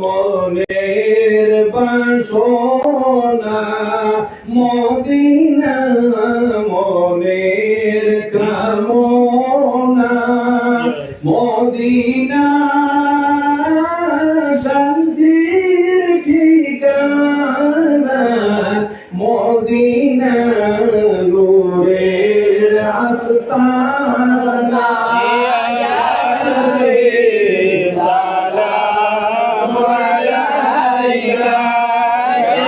মনের বাসনা মদিনা মনের কামনা মদিনা শান্তির ইয়া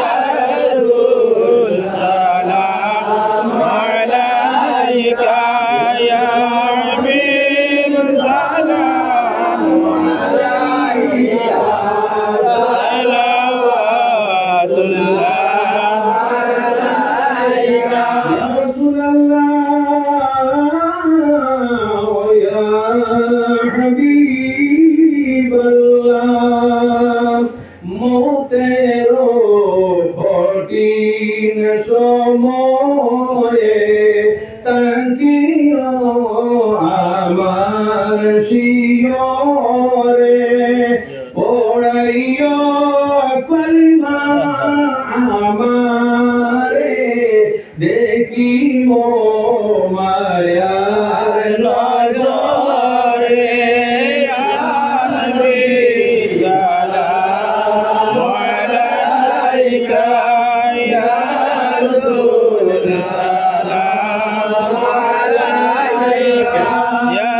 শিয়রে পড়াইও কলমা আমারে দেখিব মায়ার নজরে নজরে সালাম আলাইকা ইয়া রাসূল সালাম আলাইকা ইয়া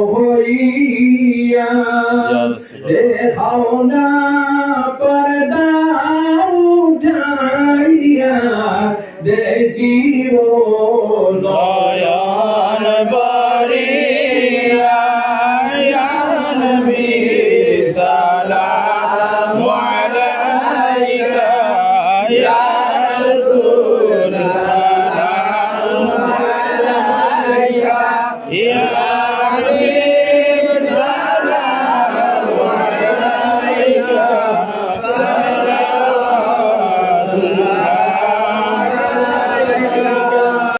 ভাওনা পর্দা উঠাইয়া দেখিব নয়ন বারিয়া